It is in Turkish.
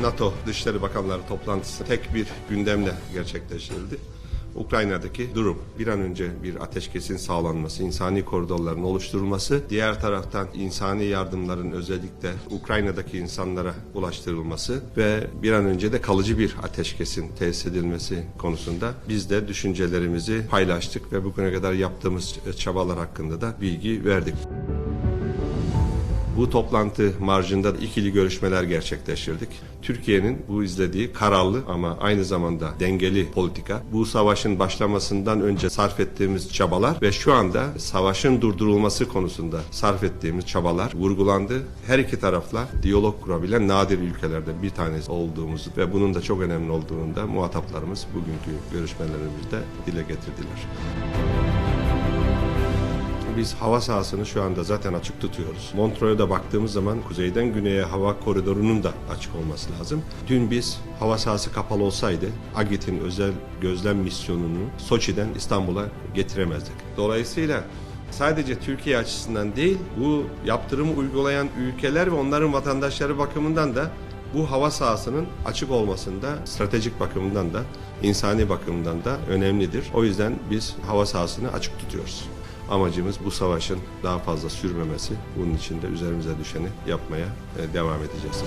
NATO Dışişleri Bakanları toplantısı tek bir gündemle gerçekleştirildi. Ukrayna'daki durum bir an önce bir ateşkesin sağlanması, insani koridorların oluşturulması, diğer taraftan insani yardımların özellikle Ukrayna'daki insanlara ulaştırılması ve bir an önce de kalıcı bir ateşkesin tesis edilmesi konusunda biz de düşüncelerimizi paylaştık ve bugüne kadar yaptığımız çabalar hakkında da bilgi verdik. Bu toplantı marjında ikili görüşmeler gerçekleştirdik. Türkiye'nin bu izlediği kararlı ama aynı zamanda dengeli politika, bu savaşın başlamasından önce sarf ettiğimiz çabalar ve şu anda savaşın durdurulması konusunda sarf ettiğimiz çabalar vurgulandı. Her iki tarafla diyalog kurabilen nadir ülkelerde bir tanesi olduğumuzu ve bunun da çok önemli olduğunu da muhataplarımız bugünkü görüşmelerimizde dile getirdiler. Biz hava sahasını şu anda zaten açık tutuyoruz. Montreux'a baktığımız zaman kuzeyden güneye hava koridorunun da açık olması lazım. Dün biz hava sahası kapalı olsaydı AGİT'in özel gözlem misyonunu Soçi'den İstanbul'a getiremezdik. Dolayısıyla sadece Türkiye açısından değil bu yaptırımı uygulayan ülkeler ve onların vatandaşları bakımından da bu hava sahasının açık olmasında stratejik bakımından da insani bakımdan da önemlidir. O yüzden biz hava sahasını açık tutuyoruz. Amacımız bu savaşın daha fazla sürmemesi. Bunun için de üzerimize düşeni yapmaya e, devam edeceğiz.